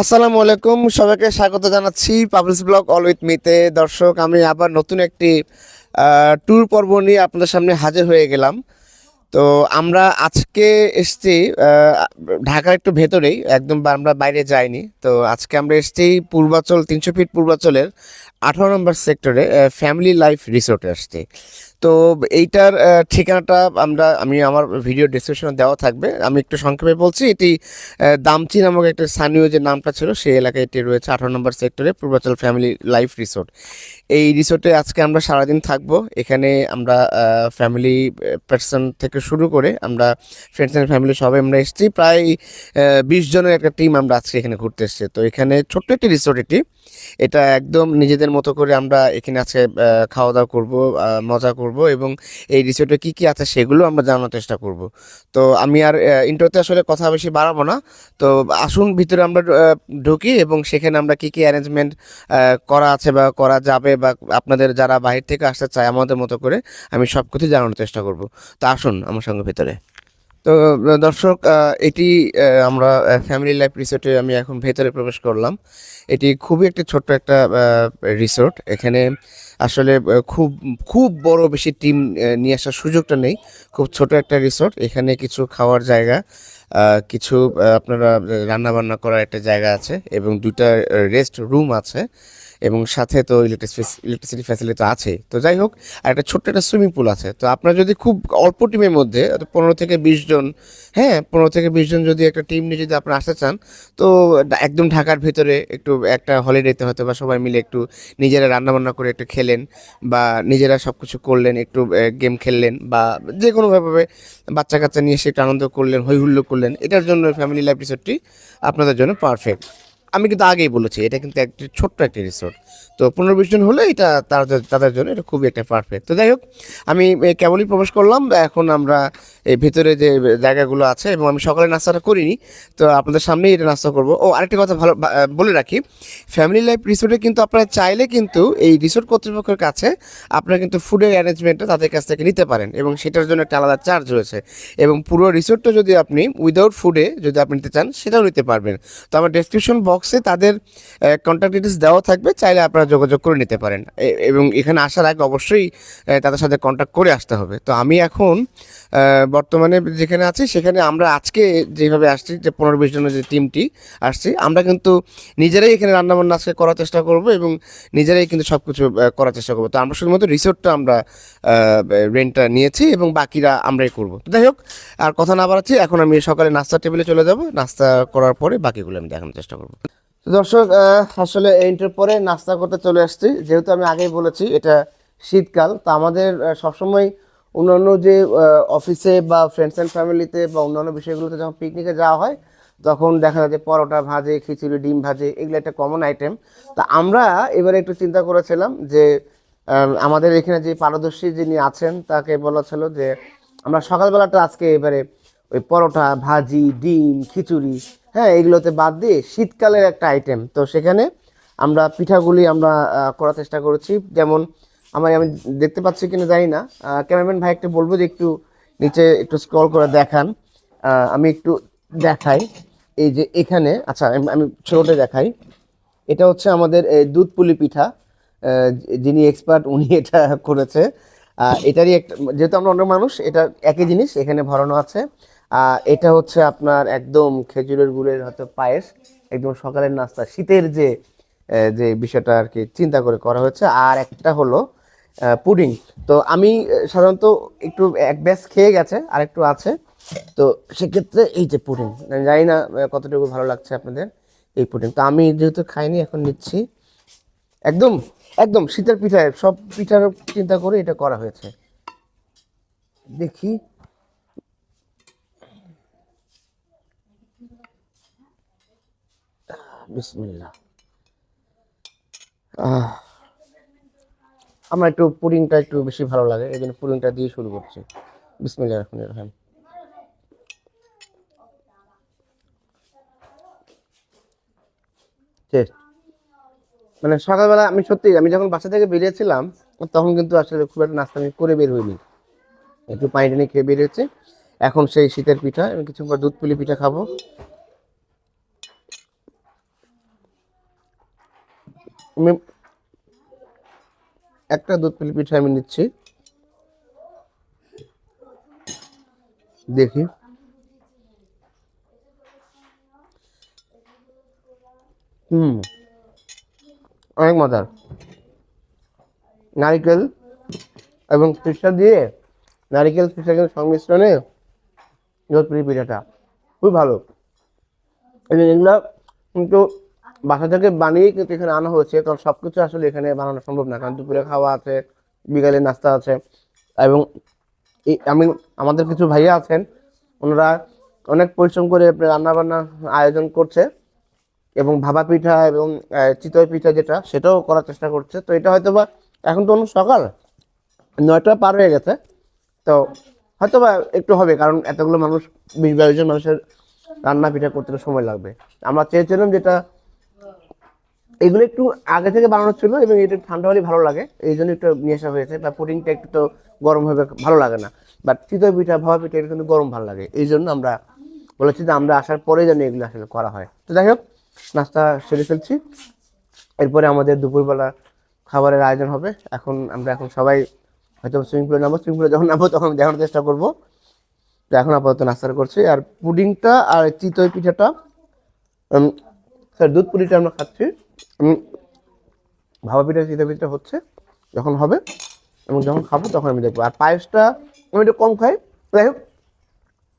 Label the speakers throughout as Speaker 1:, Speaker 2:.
Speaker 1: আসসালামু আলাইকুম, সবাইকে স্বাগত জানাচ্ছি পাবলিশ ব্লগ অল উইথ মিতে দর্শক, আমি আবার নতুন একটি ট্যুর পর্ব নিয়ে আপনাদের সামনে হাজির হয়ে গেলাম। তো আমরা আজকে এসছি ঢাকার একটু ভেতরেই, একদম আমরা বাইরে যাইনি। তো আজকে আমরা এসছি পূর্বাচল, তিনশো ফিট পূর্বাচলের আঠারো নম্বর সেক্টরে ফ্যামিলি লাইফ রিসোর্টে আসছি তো এইটার ঠিকানাটা আমরা, আমি আমার ভিডিও ডিসক্রিপশনে দেওয়া থাকবে। আমি একটু সংক্ষেপে বলছি, এটি দামচি নামক একটা স্থানীয় যে নামটা ছিল, সেই এলাকায় এটি রয়েছে, আঠারো নম্বর সেক্টরে পূর্বাচল ফ্যামিলি লাইফ রিসোর্ট এই রিসোর্টে আজকে আমরা সারাদিন থাকব। এখানে আমরা ফ্যামিলি পার্সন থেকে শুরু করে আমরা ফ্রেন্ডস অ্যান্ড ফ্যামিলি সবাই আমরা এসেছি। প্রায় বিশ জনের একটা টিম আমরা আজকে এখানে ঘুরতে এসেছি। তো এখানে ছোট্ট একটি রিসোর্ট এটি। এটা একদম নিজেদের মতো করে আমরা এখানে আজকে খাওয়া দাওয়া করব মজা করব এবং এই রিসোর্টে কি কি আছে সেগুলো আমরা জানার চেষ্টা করব। তো আমি আর ইন্টারতে আসলে কথা বেশি বাড়াবো না। তো আসুন ভিতরে আমরা ঢুকি এবং সেখানে আমরা কি কি অ্যারেঞ্জমেন্ট করা আছে বা করা যাবে বা আপনাদের যারা বাহির থেকে আসতে চায় আমাদের মতো করে আমি সব কিছু জানানোর চেষ্টা করব। তো আসুন আমার সঙ্গে ভিতরে। তো, দর্শক এটি আমরা ফ্যামিলি লাইফ রিসোর্টে আমি এখন ভেতরে প্রবেশ করলাম। এটি খুবই একটা ছোট্ট একটা রিসোর্ট এখানে আসলে খুব খুব বড় বেশি টিম নিয়ে আসার সুযোগটা নেই। খুব ছোট একটা রিসোর্ট এখানে কিছু খাওয়ার জায়গা কিছু আপনারা রান্নাবান্না করার একটা জায়গা আছে এবং দুটা রেস্ট রুম আছে। এবং সাথে তো ইলেকট্রিক ইলেকট্রিসিটি ফ্যাসিলিটি তো আছে। তো যাই হোক, আর একটা ছোট্ট একটা সুইমিং পুল আছে। তো আপনার যদি খুব অল্প টিমের মধ্যে পনেরো থেকে বিশ জন হ্যাঁ পনেরো থেকে বিশ জন যদি একটা টিম নিয়ে যদি আপনারা আসতে চান, তো একদম ঢাকার ভিতরে একটু একটা হলিডেতে হয়তো বা সবাই মিলে একটু নিজেরা রান্নাবান্না করে একটু খেলেন, বা নিজেরা সব কিছু করলেন, একটু গেম খেললেন, বা যে কোনোভাবে বাচ্চা কাচ্চা নিয়ে এসে একটু আনন্দ করলেন হই হুল্লো করলেন, এটার জন্য ফ্যামিলি লাইফ রিসোর্টটি আপনাদের জন্য পারফেক্ট আমি কিন্তু আগেই বলেছি, এটা কিন্তু একটি ছোট্ট একটি রিসোর্ট তো পনেরো বিশ জন হলে এটা তাদের তাদের জন্য এটা খুবই একটা পারফেক্ট তো যাই হোক আমি কেবলই প্রবেশ করলাম, এখন আমরা এই ভেতরে যে জায়গাগুলো আছে এবং আমি সকালে নাস্তাটা করিনি, তো আপনাদের সামনেই এটা নাস্তা করব। ও, আরেকটি কথা ভালো বলে রাখি ফ্যামিলি লাইফ রিসোর্টে কিন্তু আপনারা চাইলে কিন্তু এই রিসোর্ট কর্তৃপক্ষের কাছে আপনারা কিন্তু ফুডের অ্যারেঞ্জমেন্টটা তাদের কাছ থেকে নিতে পারেন এবং সেটার জন্য একটা আলাদা চার্জ রয়েছে এবং পুরো রিসোর্টটা যদি আপনি উইদাউট ফুডে যদি আপনি নিতে চান, সেটাও নিতে পারবেন। তো আমার ডেসক্রিপশন বক্সে তাদের কন্ট্যাক্ট ডিটেলস দেওয়া থাকবে, চাইলে আপনারা যোগাযোগ করে নিতে পারেন। এবং এখানে আসার আগে অবশ্যই তাদের সাথে কন্ট্যাক্ট করে আসতে হবে। তো আমি এখন বর্তমানে যেখানে আছি, সেখানে আমরা আজকে যেভাবে আসছি, যে পনেরো বিশ জনের যে টিমটি আসছি, আমরা কিন্তু নিজেরাই এখানে রান্নাবান্না আজকে করার চেষ্টা করব এবং নিজেরাই কিন্তু সব কিছু করার চেষ্টা করব। তো আমরা শুধুমাত্র রিসোর্টটা আমরা রেন্টটা নিয়েছি এবং বাকিরা আমরাই করব। তো যাই হোক, আর কথা না বাড়াচ্ছি, এখন আমি সকালে নাস্তা টেবিলে চলে যাব। নাস্তা করার পরে বাকিগুলো আমি দেখানোর চেষ্টা করব। দর্শক আসলে এইটার পরে নাস্তা করতে চলে আসছি। যেহেতু আমি আগেই বলেছি, এটা শীতকাল, তা আমাদের সবসময় অন্যান্য যে অফিসে বা ফ্রেন্ডস অ্যান্ড ফ্যামিলিতে বা অন্যান্য বিষয়গুলোতে যখন পিকনিকে যাওয়া হয়, তখন দেখা যায় যে পরোটা ভাজে, খিচুড়ি, ডিম ভাজে, এগুলো একটা কমন আইটেম তা আমরা এবারে একটু চিন্তা করেছিলাম যে আমাদের এখানে যে পারদর্শী যিনি আছেন, তাকে বলা ছিল যে, আমরা সকালবেলাটা আজকে এবারে ওই পরোটা, ভাজি, ডিম, খিচুড়ি হ্যাঁ এগুলোতে বাদ দিয়ে শীতকালের একটা আইটেম তো সেখানে আমরা পিঠাগুলি আমরা করার চেষ্টা করেছি। যেমন আমার, আমি দেখতে পাচ্ছি কিনা জানি না। ক্যামেরাম্যান ভাই একটু বলব যে একটু নিচে একটু স্ক্রল করে দেখান। আমি একটু দেখাই। এই যে এখানে আচ্ছা আমি- ছোটটা দেখাই। এটা হচ্ছে আমাদের দুধ পুলি পিঠা। যিনি এক্সপার্ট উনি এটা করেছে। এটারই একটা, যেহেতু আমরা অন্য মানুষ, এটা একই জিনিস এখানে ভরানো আছে। এটা হচ্ছে আপনার একদম খেজুরের গুড়ের হয়তো পায়েস, একদম সকালের নাস্তা, শীতের যে যে বিষয়টা আর কি চিন্তা করে করা হয়েছে আর একটা হলো পুডিং। তো আমি সাধারণত একটু এক ব্যাস খেয়ে গেছে, আর একটু আছে। তো সেক্ষেত্রে এই যে পুডিং জানি না কতটুকু ভালো লাগছে আপনাদের এই পুডিং। তো আমি যেহেতু খাইনি, এখন নিচ্ছি। একদম একদম শীতের পিঠা সব পিঠার চিন্তা করে এটা করা হয়েছে। দেখি। বিসমিল্লাহ। আহ, আমার একটু পুডিংটা একটু বেশি ভালো লাগে এই জন্য পুডিংটা দিয়ে শুরু করছি। বিসমিল্লাহ রহমানির রহিম। মানে সকালবেলা আমি সত্যি আমি যখন বাসা থেকে বেরিয়েছিলাম তখন কিন্তু আসলে খুব একটা নাস্তা আমি করে বের হইনি। একটু পানি টানি খেয়ে বেরিয়েছে। এখন সেই শীতের পিঠা আমি কিছু পর দুধ পুলি পিঠা খাব। আমি একটা দুধ পুলি পিঠা আমি নিচ্ছি। দেখি। হুম। অনেক মজার। নারিকেল এবং পিঠা দিয়ে নারিকেল পিঠাকের সংমিশ্রণে জোধপুরি পিঠাটা। খুব ভালো। এগুলো কিন্তু বাসা থেকে বানিয়েই কিন্তু এখানে আনা হয়েছে, কারণ সব কিছু আসলে এখানে বানানো সম্ভব না। কারণ দুপুরে খাওয়া আছে, বিকালে নাস্তা আছে এবং আমি, আমাদের কিছু ভাইয়া আছেন, ওনারা অনেক পরিশ্রম করে রান্না বান্না আয়োজন করছে এবং ভাবা পিঠা এবং চিতই পিঠা যেটা, সেটাও করার চেষ্টা করছে। তো এটা হয়তো বা এখন তো সকাল, নয়টা পার হয়ে গেছে। তো হয়তো বা একটু হবে, কারণ এতগুলো মানুষ, বিশ বাইশ জন মানুষের রান্না পিঠা করতে সময় লাগবে। আমরা চেয়েছিলাম যেটা এগুলো একটু আগে থেকে বানানো ছিল এবং এটা ঠান্ডা হলে ভালো লাগে। এই জন্য একটু নিয়ে আসা হয়েছে। বা পুডিংটা একটু তো গরম হবে ভালো লাগে না। বাট চিতই পিঠা ভাবা পিঠা, এটা কিন্তু গরম ভালো লাগে। এই জন্য আমরা বলেছি যে আমরা আসার পরে যেন এগুলো আসলে করা হয়। তো যাই হোক, নাস্তা সেরে ফেলছি। এরপরে আমাদের দুপুরবেলা খাবারের আয়োজন হবে। এখন আমরা এখন সবাই হয়তো সুইমিং পুলে নামবো। সুইমিং পুলে যখন নামবো তখন দেখানোর চেষ্টা করব। তো এখন আপাতত নাস্তা করছি। আর পুডিংটা আর চিতই পিঠাটা স্যার, দুধ পুরিটা আমরা খাচ্ছি। ভাবা পিঠা চিতা পিঠা হচ্ছে, যখন হবে, এবং যখন খাব তখন আমি দেখব। আর পায়েসটা আমি একটু কম খাই। যাই হোক,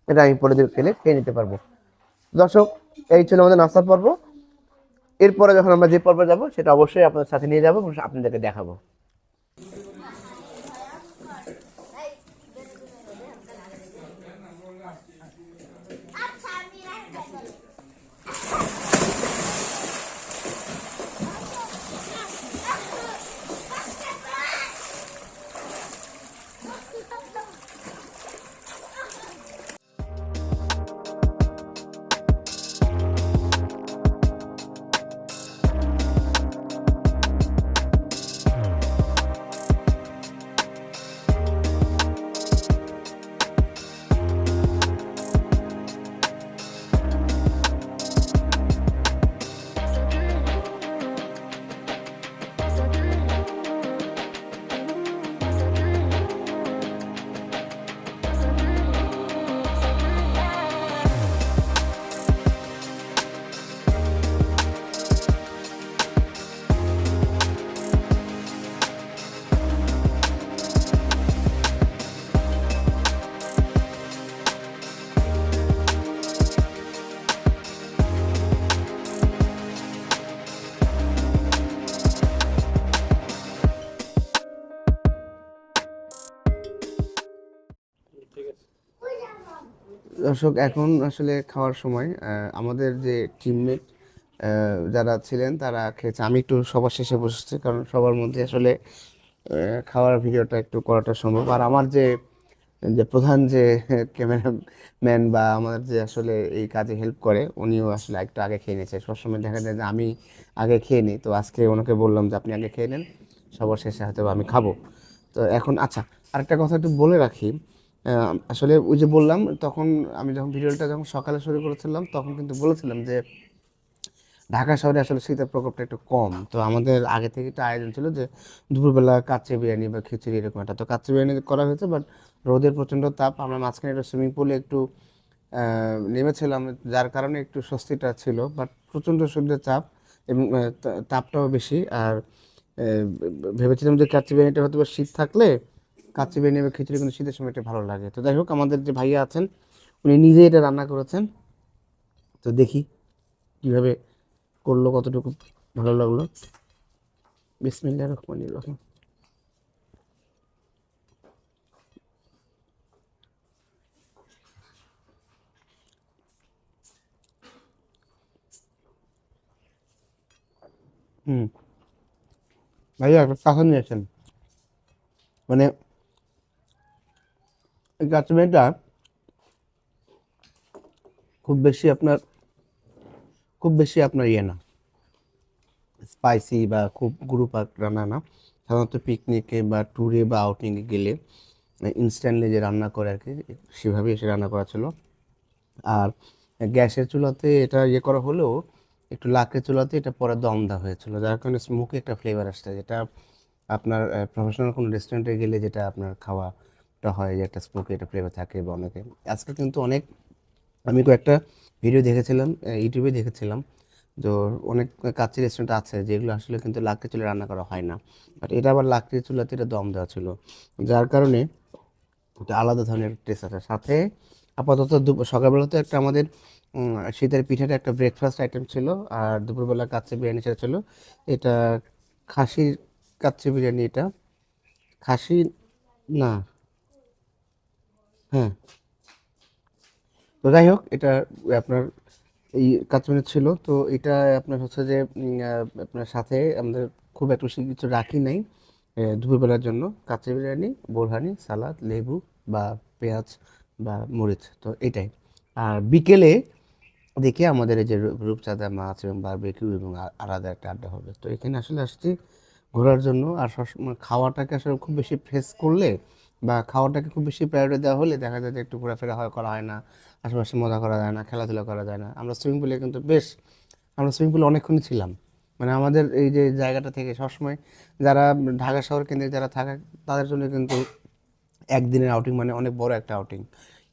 Speaker 1: এটা আমি পরে দিয়ে খেলে, খেয়ে নিতে পারব। দর্শক, এই ছিল আমাদের নাস্তার পর্ব। এরপরে যখন আমরা যে পর্বে যাব, সেটা অবশ্যই আপনাদের সাথে নিয়ে যাব এবং আপনাদেরকে দেখাবো। দর্শক, এখন আসলে খাওয়ার সময় আমাদের যে টিমমেট যারা ছিলেন তারা খেয়েছে। আমি একটু সবার শেষে বসেছি, কারণ সবার মধ্যে আসলে খাওয়ার ভিডিওটা একটু করাটা সম্ভব। আর আমার যে যে প্রধান যে ক্যামেরাম্যান বা আমাদের যে আসলে এই কাজে হেল্প করে, উনিও আসলে একটু আগে খেয়ে নিয়েছে। সবসময় দেখা যায় যে আমি আগে খেয়ে নিই। তো আজকে ওনাকে বললাম যে, আপনি আগে খেয়ে নেন, সবার শেষে হয়তো আমি খাব। তো এখন আচ্ছা আরেকটা কথা একটু বলে রাখি। আসলে ওই যে বললাম, তখন আমি যখন ভিডিওটা যখন সকালে শুরু করেছিলাম, তখন কিন্তু বলেছিলাম যে ঢাকা শহরে আসলে শীতের প্রকোপটা একটু কম। তো আমাদের আগে থেকে একটা আয়োজন ছিল যে দুপুরবেলা কাচ্চি বিরিয়ানি বা খিচুড়ি এরকম একটা। তো কাচ্চি বিরিয়ানি করা হয়েছে বাট রোদের প্রচণ্ড তাপ, আমরা মাঝখানে একটা সুইমিং পুলে একটু নেমেছিলাম, যার কারণে একটু স্বস্তিটা ছিল বাট প্রচণ্ড শরীরের চাপ এবং তাপটাও বেশি। আর ভেবেছিলাম যে কাচ্চি বিরিয়ানিটা হয়তো শীত থাকলে কাচ্চি বিরিয়ানি বা খিচুড়ি কিন্তু শীতের সময় একটু ভালো লাগে। তো যাই হোক, আমাদের যে ভাইয়া আছেন, উনি নিজে এটা রান্না করেছেন। তো দেখি কীভাবে করল, কতটুকু ভালো লাগল। বিসমিল্লাহ রহমানির রহিম। হুম। ভাইয়া কাঁচা নিয়েছেন মানে কাঁচা খুব বেশি আপনার, খুব বেশি আপনার ইয়ে না। স্পাইসি বা খুব গ্রুপ রান্না না। সাধারণত পিকনিকে বা ট্যুরে বা আউটিংয়ে গেলে ইনস্ট্যান্টলি যে রান্না করে আর কি সেভাবেই এসে রান্না করা ছিল। আর গ্যাসের চুলাতে এটা ইয়ে করা হলেও একটু লাকড়ি চুলাতে এটা পরে দমদা হয়েছিল। যার কারণে স্মোকি একটা ফ্লেভার আসছে, যেটা আপনার প্রফেশনাল কোনো রেস্টুরেন্টে গেলে যেটা আপনার খাওয়াটা হয় যে একটা স্মোকি একটা ফ্লেভার থাকে বা অনেকে। আজকাল কিন্তু অনেক, আমি কয়েকটা ভিডিও দেখেছিলাম ইউটিউবে দেখেছিলাম, তো অনেক কাচ্চি রেস্টুরেন্ট আছে যেগুলো আসলে কিন্তু লাকড়ি চুলে রান্না করা হয় না। বাট এটা আবার লাকড়ি চুলাতে এটা দম দেওয়া ছিল। যার কারণে একটা আলাদা ধরনের টেস্ট আছে। সাথে আপাতত সকালবেলা তো একটা আমাদের শীতের পিঠাটা একটা ব্রেকফাস্ট আইটেম ছিল, আর দুপুরবেলা কাচ্চি বিরিয়ানি সেটা ছিল। এটা খাসির, কাচ্চি বিরিয়ানি এটা। খাসি, না। হ্যাঁ তো যাই হোক, এটা আপনার এই কাঁচামরিচ ছিল। তো এটা আপনার হচ্ছে যে আপনার সাথে আমাদের খুব একটা বেশি কিছু রাখি নাই দুপুরবেলার জন্য। কাঁচা বিরিয়ানি, বোরহানি, সালাদ, লেবু বা পেঁয়াজ বা মরিচ। তো এটাই। আর বিকেলে দেখি আমাদের এই যে রূপচাঁদা মাছ এবং বারবেকিউ এবং আলাদা একটা আড্ডা হবে। তো এখানে আসলে আসছি ঘোরার জন্য। আর সবসময় খাওয়াটাকে আসলে খুব বেশি ফেস করলে বা খাওয়াটাকে খুব বেশি প্রায়োরিটি দেওয়া হলে দেখা যায় যে একটু ঘোরাফেরা হয়, করা হয় না। আশেপাশে মজা করা যায় না, খেলাধুলা করা যায় না। আমরা সুইমিং পুলে কিন্তু বেশ, আমরা সুইমিং পুলে অনেকক্ষণই ছিলাম। মানে আমাদের এই যে জায়গাটা থেকে সবসময় যারা ঢাকা শহর কেন্দ্রে যারা থাকে, তাদের জন্য কিন্তু একদিনের আউটিং মানে অনেক বড় একটা আউটিং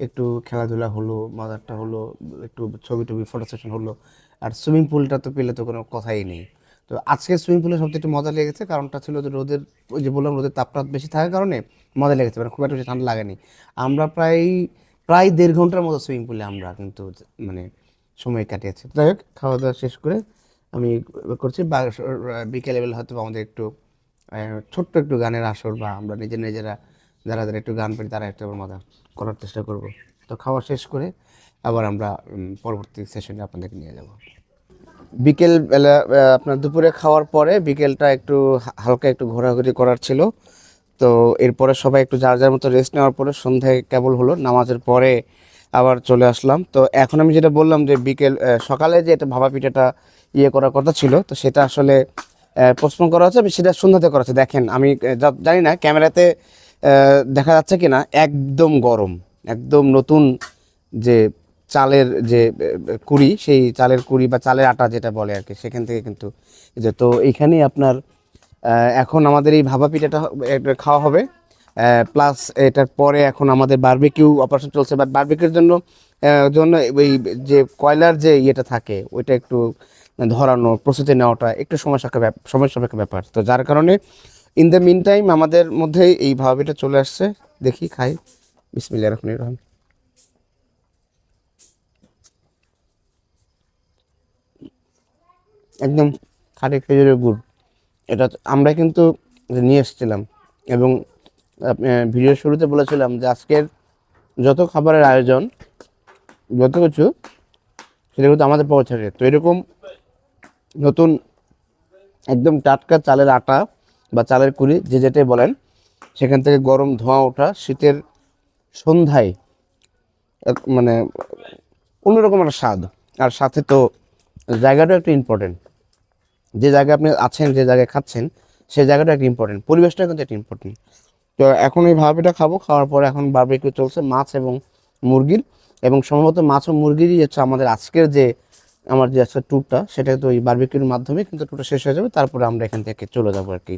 Speaker 1: একটু খেলাধুলা হলো, মজারটা হলো, একটু ছবি টবি ফটো সেশন হলো। আর সুইমিং পুলটা তো পেলে তো কোনো কথাই নেই। তো আজকে সুইমিং পুলে সবচেয়ে মজা লেগেছে কারণটা ছিল যে রোদের, ওই যে বললাম রোদের তাপটা বেশি থাকার কারণে মজা লেগেছে মানে খুব একটা বেশি ঠান্ডা লাগেনি। আমরা প্রায় প্রায় দেড় ঘণ্টার মতো সুইমিং পুলে আমরা কিন্তু মানে সময় কাটিয়েছি। যাই হোক খাওয়া দাওয়া শেষ করে আমি করছি, বা বিকেলবেলা হয়তো আমাদের একটু ছোট্ট একটু গানের আসর বা আমরা নিজের নিজেরা যারা যারা একটু গান পারি তারা একটু আবার মজা করার চেষ্টা করব। তো খাওয়া শেষ করে আবার আমরা পরবর্তী সেশনে আপনাদেরকে নিয়ে যাব। বিকেল বেলা আপনার দুপুরে খাওয়ার পরে বিকেলটা একটু হালকা একটু ঘোরাঘুরি করার ছিল। তো এরপরে সবাই একটু যার যার মতো রেস্ট নেওয়ার পরে সন্ধ্যায় কেবল হলো, নামাজের পরে আবার চলে আসলাম। তো এখন আমি যেটা বললাম যে বিকেল সকালে যে এটা ভাবা পিঠাটা ইয়ে করার কথা ছিল, তো সেটা আসলে পোস্টপোন করা হচ্ছে সেটা সন্ধ্যাতে করা হচ্ছে। দেখেন, আমি জানি না ক্যামেরাতে দেখা যাচ্ছে কি না একদম গরম, একদম নতুন যে চালের যে কুড়ি, সেই চালের কুড়ি বা চালের আটা যেটা বলে আর কি, সেখান থেকে কিন্তু যে, তো এইখানেই আপনার এখন আমাদের এই ভাপা পিঠাটা খাওয়া হবে। প্লাস এটার পরে এখন আমাদের বারবিকিউ অপারেশন চলছে বা বারবিকিউর জন্য জন্য ওই যে কয়লার যে ইয়েটা থাকে, ওইটা একটু ধরানো প্রস্তুতি নেওয়াটা একটু সময় সময় সাপেক্ষ ব্যাপার। তো যার কারণে ইন দ্য মিন টাইম আমাদের মধ্যে এই ভাবিটা চলে আসছে। দেখি খাই। বিসমিল্লাহ রহমান রহমান একদম খাঁটি খেজুরের গুড়। এটা আমরা কিন্তু নিয়ে এসেছিলাম এবং ভিডিওর শুরুতে বলেছিলাম যে আজকের যত খাবারের আয়োজন, যত কিছু, সেটা কিন্তু আমাদের থেকে। তো এরকম নতুন একদম টাটকা চালের আটা বা চালের কুড়ি, যে যেটাই বলেন, সেখান থেকে গরম ধোঁয়া ওঠা, শীতের সন্ধ্যায় মানে অন্যরকম একটা স্বাদ। আর সাথে তো জায়গাটাও একটু ইম্পর্টেন্ট যে জায়গায় আপনি আছেন, যে জায়গায় খাচ্ছেন সেই জায়গাটা একটা ইম্পর্টেন্ট পরিবেশটা কিন্তু একটা ইম্পর্টেন্ট তো এখন এই ভাবিটা খাব, খাওয়ার পরে এখন বারবিকিউ চলছে মাছ এবং মুরগির। এবং সম্ভবত মাছ ও মুরগিরই হচ্ছে আমাদের আজকের যে, আমার যে আজকের ট্যুরটা সেটা তো ওই বারবিকিউর মাধ্যমে কিন্তু ট্যুরটা শেষ হয়ে যাবে। তারপরে আমরা এখান থেকে চলে যাব আর কি।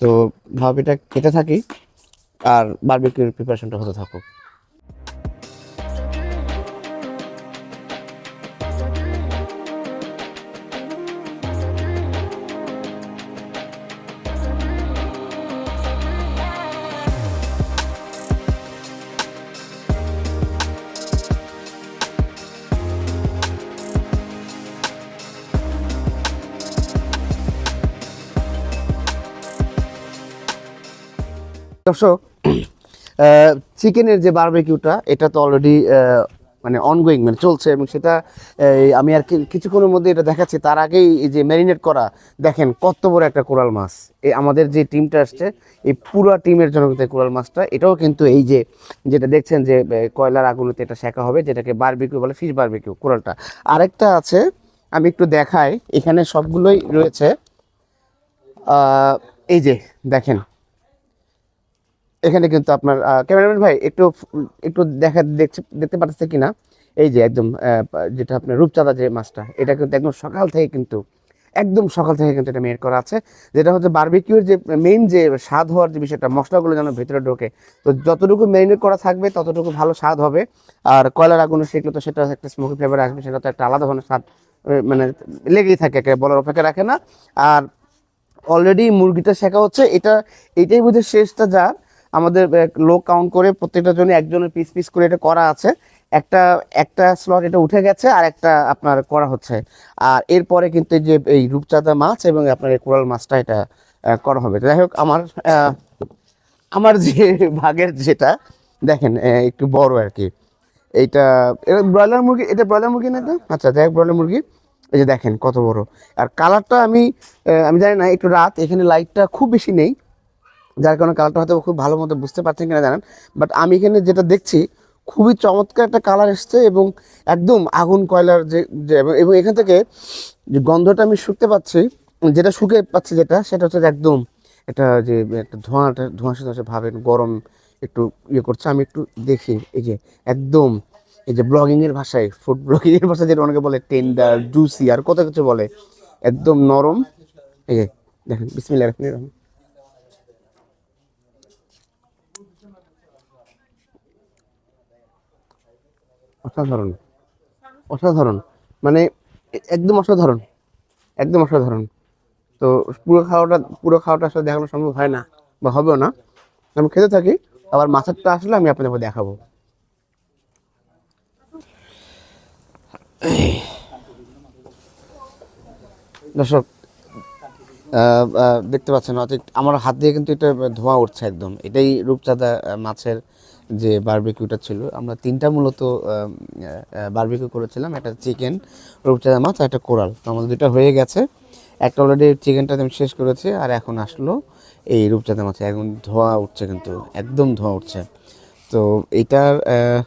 Speaker 1: তো ভাবিটা খেতে থাকি, আর বারবিকিউর প্রিপারেশনটা হতে থাকুক। দর্শক চিকেনের যে বারবিকিউটা, এটা তো অলরেডি মানে অনগোয়িং মানে চলছে এবং সেটা আমি আর কিছুক্ষণের মধ্যে এটা দেখাচ্ছি। তার আগেই এই যে ম্যারিনেট করা, দেখেন কত বড় একটা কোরাল মাছ। এই আমাদের যে টিমটা আসছে, এই পুরো টিমের জন্য কিন্তু কোরাল মাছটা, এটাও কিন্তু এই যে, যেটা দেখছেন যে কয়লার আগুনতে এটা শেখা হবে, যেটাকে বারবিকিউ বলে ফিশ বারবিকিউ কোরালটা। আরেকটা আছে, আমি একটু দেখাই, এখানে সবগুলোই রয়েছে এই যে, দেখেন এখানে কিন্তু আপনার ক্যামেরাম্যান ভাই একটু একটু দেখা, দেখছে, দেখতে পাচ্ছে কিনা? এই যে একদম যেটা আপনার রূপচাঁদা যে মাছটা, এটা কিন্তু একদম সকাল থেকে কিন্তু, একদম সকাল থেকে কিন্তু এটা মেড করা আছে। যেটা হচ্ছে বারবিকিউর যে মেইন যে স্বাদ হওয়ার যে বিষয়টা, মশলাগুলো যেন ভেতরে ঢোকে। তো যতটুকু মেরিনেট করা থাকবে, ততটুকু ভালো স্বাদ হবে। আর কয়লার আগুনে শিখলে তো সেটা একটা স্মোকি ফ্লেভার আসবে, সেটা তো একটা আলাদা ধরনের স্বাদ মানে লেগেই থাকে, একে বলার অপেক্ষা রাখে না। আর অলরেডি মুরগিটা শেখা হচ্ছে, এটা, এটাই বোধ শেষটা যা। আমাদের লোক কাউন্ট করে প্রত্যেকটা জন্য একজনের পিস পিস করে এটা করা আছে। একটা একটা স্লট এটা উঠে গেছে আর একটা আপনার করা হচ্ছে। আর এরপরে কিন্তু যে, এই রূপচাঁদা মাছ এবং আপনার কোরাল মাছটা এটা করা হবে। যাই হোক, আমার আমার যে ভাগের যেটা, দেখেন একটু বড় আর কি। এইটা, এটা ব্রয়লার মুরগি, এটা ব্রয়লার মুরগি না এটা? আচ্ছা দেখ ব্রয়লার মুরগি। এই যে দেখেন কত বড়। আর কালারটা আমি আমি জানি না, একটু রাত, এখানে লাইটটা খুব বেশি নেই। যার কারণে কালারটা হয়তো খুব ভালো মতো বুঝতে পারছেন কিনা জানেন বাট আমি এখানে যেটা দেখছি, খুবই চমৎকার একটা কালার এসছে এবং একদম আগুন কয়লার যে এবং- এখান থেকে যে গন্ধটা আমি শুকতে পাচ্ছি, যেটা শুকে পাচ্ছি যেটা, সেটা হচ্ছে একদম এটা যে, একটা ধোঁয়াটা ধোঁয়া সাথে ভাবে গরম একটু ইয়ে করছে, আমি একটু দেখি, এই যে একদম, এই যে ব্লগিংয়ের ভাষায় ফুড ব্লগিংয়ের ভাষায় যেটা অনেকে বলে টেন্ডার জুসি আর কত কিছু বলে, একদম নরম, এই যে দেখেন বিসমিল্লাহ রহমানির অসাধারণ। অসাধারণ। মানে একদম অসাধারণ। একদম অসাধারণ। তো পুরো খাওয়াটা পুরো খাওয়াটা আসলে দেখানো সম্ভব হয় না বা হবেও না। আমি খেতে থাকি, আবার মাছেরটা আসলে আমি আপনাদের দেখাবো। দর্শক দেখতে পাচ্ছেন অত আমার হাত দিয়ে কিন্তু এটা ধোঁয়া উঠছে একদম। এটাই রূপচাঁদা মাছের যে বারবিকিউটা ছিল আমরা তিনটা মূলত বারবিকিউ করেছিলাম। একটা চিকেন রূপচাঁদা মাছ আর একটা কোরাল। তো আমাদের দুটো হয়ে গেছে। একটা অলরেডি চিকেনটা আমি শেষ করেছি আর এখন আসলো এই রূপচাঁদা মাছে। এখন ধোঁয়া উঠছে কিন্তু একদম ধোঁয়া উঠছে। তো এইটার আহ,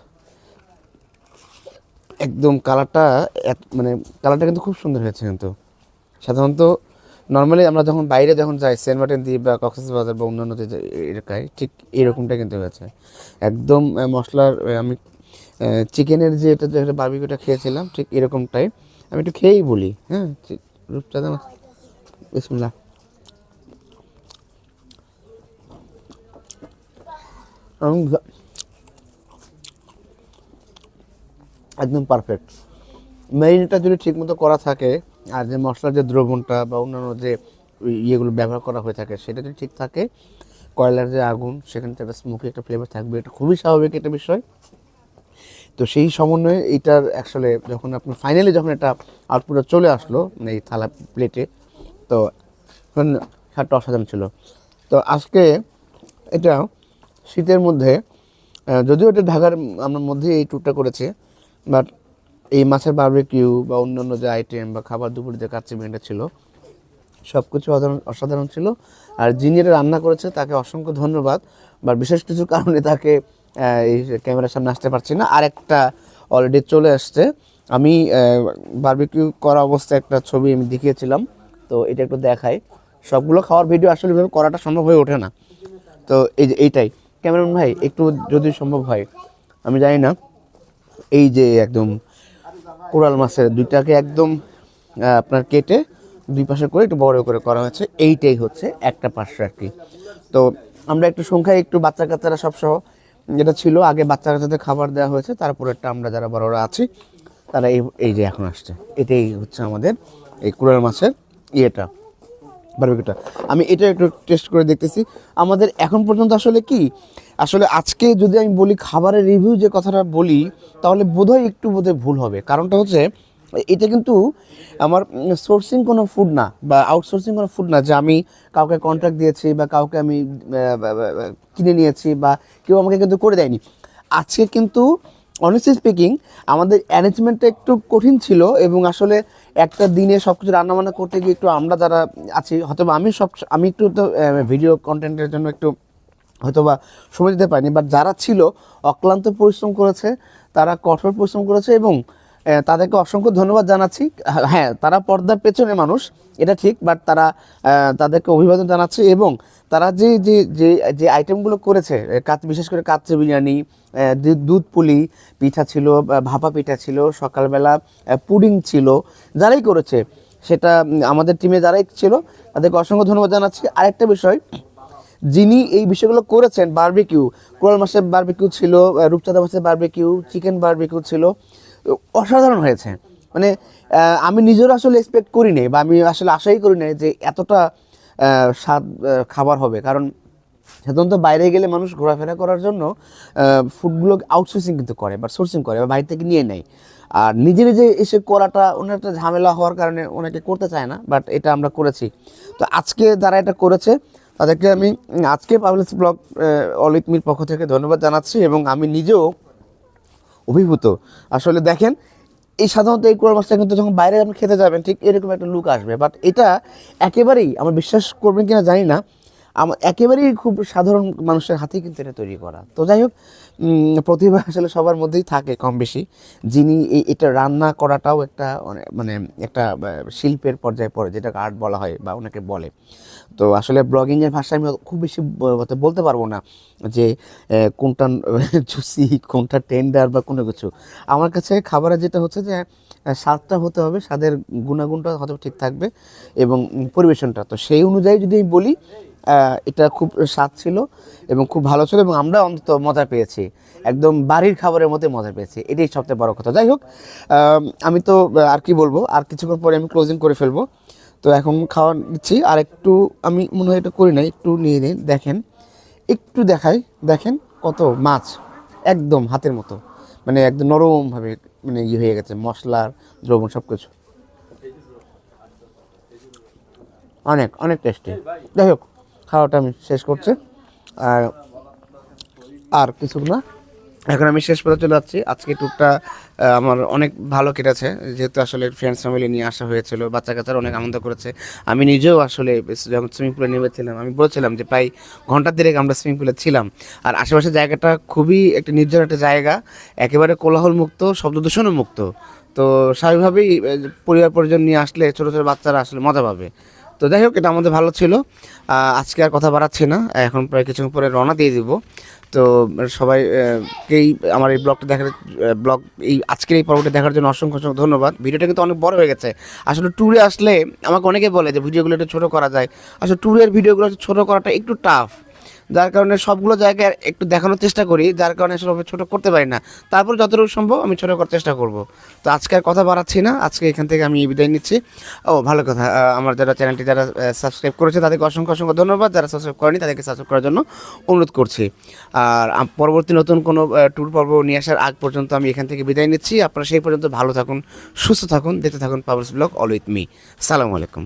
Speaker 1: একদম কালারটা মানে কালারটা কিন্তু খুব সুন্দর হয়েছে কিন্তু। সাধারণত নর্মালি আমরা যখন বাইরে যখন যাই সেন্ট মার্টিন দ্বীপ বা কক্সবাজার বা অন্যান্য এলাকায়, ঠিক এরকমটা কিন্তু হয়েছে। একদম মশলার আমি চিকেনের যে এটা, যে বার্বিকিউটা খেয়েছিলাম, ঠিক এরকমটাই। আমি একটু খেয়েই বলি হ্যাঁ? রূপচাঁদা মাছ বিসমিল্লাহ। একদম পারফেক্ট ম্যারিনেটটা যদি ঠিকমতো করা থাকে আর যে মশলার যে দ্রবণটা বা অন্যান্য যে ইয়েগুলো ব্যবহার করা হয়ে থাকে, সেটা যদি ঠিক থাকে, কয়লার যে আগুন, সেখানে একটা স্মোকি একটা ফ্লেভার থাকবে, এটা খুবই স্বাভাবিক একটা বিষয়। তো সেই সমন্বয়ে এইটার আসলে যখন আপনি ফাইনালি যখন এটা আউটপুটটা চলে আসলো মানে এই থালা প্লেটে তো স্বাদটা অসাধারণ ছিল। তো আজকে এটা শীতের মধ্যে যদিও এটা ঢাকার, আমার মধ্যে এই ট্যুরটা করেছে বাট এই মাছের বারবিকিউ বা অন্যান্য যে আইটেম বা খাবার দুপুরে যে কাচ্চি মেয়েটা ছিল সব কিছু অসাধারণ ছিল। আর যিনি এটা রান্না করেছে, তাকে অসংখ্য ধন্যবাদ। বা বিশেষ কিছু কারণে তাকে এই ক্যামেরার সামনে আসতে পারছি না। আর একটা অলরেডি চলে আসছে। আমি বারবিকিউ করা অবস্থায় একটা ছবি আমি দেখিয়েছিলাম। তো এটা একটু দেখাই। সবগুলো খাওয়ার ভিডিও আসলে করাটা সম্ভব হয়ে ওঠে না। তো এই যে এইটাই। ক্যামেরাম্যান ভাই, একটু যদি সম্ভব হয়, আমি জানি না। এই যে একদম কোরাল মাছের দুইটাকে একদম আপনার কেটে দুই পাশে করে একটু বড় করে করা হয়েছে। এইটাই হচ্ছে একটা পার্শ্ব আর কি। তো আমরা একটু সংখ্যায় একটু বাচ্চা কাচ্চারা সবসহ যেটা ছিল, আগে বাচ্চা কাচ্চাদের খাবার দেওয়া হয়েছে, তারপরেরটা আমরা যারা বড়রা আছি, তারা এই এই যে এখন আসছে। এটাই হচ্ছে আমাদের এই কুড়াল মাছের ইয়েটা। বারবিকিউটা। আমি এটা একটু টেস্ট করে দেখতেছি। আমাদের এখন পর্যন্ত আসলে কি? আসলে আজকে যদি আমি বলি খাবারের রিভিউ যে কথাটা বলি, তাহলে বোধহয় একটু বোধহয় ভুল হবে। কারণটা হচ্ছে, এটা কিন্তু আমার সোর্সিং কোনো ফুড না বা আউটসোর্সিং কোনো ফুড না যে আমি কাউকে কন্ট্রাক্ট দিয়েছি বা কাউকে আমি কিনে নিয়েছি বা কেউ আমাকে কিন্তু করে দেয়নি। আজকে কিন্তু অনেস্টলি স্পিকিং আমাদের অ্যারেঞ্জমেন্টটা একটু কঠিন ছিল এবং আসলে একটা দিনে সব কিছু রান্নাবান্না করতে গিয়ে একটু আমরা যারা আছি হয়তো আমি সব, আমি একটু তো ভিডিও কন্টেন্টের জন্য একটু হয়তো বা সময় দিতে পারিনি বাট যারা ছিল, অক্লান্ত পরিশ্রম করেছে, তারা কঠোর পরিশ্রম করেছে এবং তাদেরকে অসংখ্য ধন্যবাদ জানাচ্ছি। হ্যাঁ তারা পর্দার পেছনে মানুষ, এটা ঠিক বাট তারা তাদেরকে অভিবাদন জানাচ্ছি এবং তারা যে যে যে যে আইটেমগুলো করেছে কাত, বিশেষ করে কাচ্চি বিরিয়ানি দুধ পুলি পিঠা ছিল ভাপা পিঠা ছিল, সকালবেলা পুডিং ছিল, যারাই করেছে, সেটা আমাদের টিমে যারাই ছিল, তাদেরকে অসংখ্য ধন্যবাদ জানাচ্ছি। আরেকটা বিষয়, যিনি এই বিষয়গুলো করেছেন বারবিকিউ কোরাল মাছের বার্বিকিউ ছিল রূপচাঁদা মাছের বারবিকিউ চিকেন বারবিকিউ ছিল অসাধারণ হয়েছে। মানে আমি নিজেরও আসলে এক্সপেক্ট করি নাই বা আমি আসলে আশাই করি নাই যে এতটা স্বাদ খাবার হবে। কারণ সাধারণত বাইরে গেলে মানুষ ঘোরাফেরা করার জন্য ফুডগুলো আউটসোর্সিং কিন্তু করে বা সোর্সিং করে বা বাইরে থেকে নিয়ে নেয়। আর নিজে নিজে এসে করাটা অনেক একটা ঝামেলা হওয়ার কারণে অনেকে করতে চায় না বাট এটা আমরা করেছি। তো আজকে যারা এটা করেছে, তাদেরকে আমি আজকে পাবলিক ব্লগ অলিত মির পক্ষ থেকে ধন্যবাদ জানাচ্ছি এবং আমি নিজেও অভিভূত। আসলে দেখেন এই সাধারণত এই কোরাল মাছটা কিন্তু যখন বাইরে আপনি খেতে যাবেন, ঠিক এরকম একটা লুক আসবে। বাট এটা একেবারেই আমার বিশ্বাস করবেন কিনা জানি না একেবারেই খুব সাধারণ মানুষের হাতেই কিন্তু এটা তৈরি করা। তো যাই হোক প্রতিভা আসলে সবার মধ্যেই থাকে কম বেশি। যিনি এই এটা রান্না করাটাও একটা মানে একটা শিল্পের পর্যায়ে পড়ে, যেটাকে আর্ট বলা হয় বা অনেকে বলে। তো আসলে ব্লগিংয়ের ভাষায় আমি খুব বেশি বলতে পারব না যে কোনটা জুসি কোনটা টেন্ডার বা কোনো কিছু। আমার কাছে খাবারের যেটা হচ্ছে যে স্বাদটা হতে হবে, স্বাদের গুণাগুণটা হয়তো ঠিক থাকবে এবং পরিবেশনটা। তো সেই অনুযায়ী যদি আমি বলি এটা খুব স্বাদ ছিল এবং খুব ভালো ছিল এবং আমরা অন্তত মজা পেয়েছি। একদম বাড়ির খাবারের মধ্যে মজা পেয়েছি। এটাই সবচেয়ে বড় কথা। যাই হোক, আমি তো আর কি বলব? আর কিছুক্ষণ পরে আমি ক্লোজিং করে ফেলব। তো এখন খাওয়া দিচ্ছি। আর একটু আমি মনে হয় এটা করি না একটু নিয়ে নিন দেখেন, একটু দেখাই। দেখেন কত মাছ। একদম হাতের মতো। মানে একদম নরমভাবে মানে ইয়ে হয়ে গেছে। মশলার দ্রবণ সব কিছু অনেক অনেক টেস্টি যাই হোক খাওয়াটা আমি শেষ করছি। আর আর কিছু না। এখন আমি শেষ পথে চলে যাচ্ছি। আজকে ট্যুরটা আমার অনেক ভালো কেটেছে। যেহেতু আসলে ফ্রেন্ডস ফ্যামিলি নিয়ে আসা হয়েছিল বাচ্চা কাচ্চারা অনেক আনন্দ করেছে। আমি নিজেও আসলে যখন সুইমিং পুলে নেমেছিলাম, আমি বলেছিলাম যে প্রায় ঘণ্টা দেড়েক আমরা সুইমিং পুলে ছিলাম। আর আশেপাশের জায়গাটা খুবই একটা নির্জন একটা জায়গা, একেবারে কোলাহল মুক্ত শব্দ দূষণও মুক্ত তো স্বাভাবিকভাবেই পরিবার পরিজন নিয়ে আসলে ছোটো ছোটো বাচ্চারা আসলে মজা পাবে। তো যাই হোক, এটা আমাদের ভালো ছিল। আজকে আর কথা বাড়াচ্ছি না। এখন প্রায় কিছুক্ষণ পরে রওনা দিয়ে দিব। তো সবাইকেই কেই আমার এই ব্লগটা দেখার ব্লগ, এই আজকের এই পর্বটা দেখার জন্য অসংখ্য অসংখ্য ধন্যবাদ। ভিডিওটা কিন্তু অনেক বড় হয়ে গেছে। আসলে ট্যুরে আসলে আমাকে অনেকে বলে যে, ভিডিওগুলো একটু ছোটো করা যায়। আসলে ট্যুরের ভিডিওগুলো ছোটো করাটা একটু টাফ যার কারণে সবগুলো জায়গায় একটু দেখানোর চেষ্টা করি, যার কারণে আমি ছোটো করতে পারি না। তারপর যতটুকু সম্ভব আমি ছোটো করার চেষ্টা করব। তো আজকে আর কথা বাড়াচ্ছি না, আজকে এখান থেকে আমি বিদায় নিচ্ছি। ও, ভালো কথা আমার যারা চ্যানেলটি যারা সাবস্ক্রাইব করেছে, তাদেরকে অসংখ্য অসংখ্য ধন্যবাদ। যারা সাবস্ক্রাইব করেনি, তাদেরকে সাবস্ক্রাইব করার জন্য অনুরোধ করছি। আর পরবর্তী নতুন কোনো ট্যুর পর্ব নিয়ে আসার আগ পর্যন্ত আমি এখান থেকে বিদায় নিচ্ছি। আপনারা সেই পর্যন্ত ভালো থাকুন, সুস্থ থাকুন। দেখতে থাকুন পাবলস ব্লগ অল উইথ মি সালামু আলাইকুম।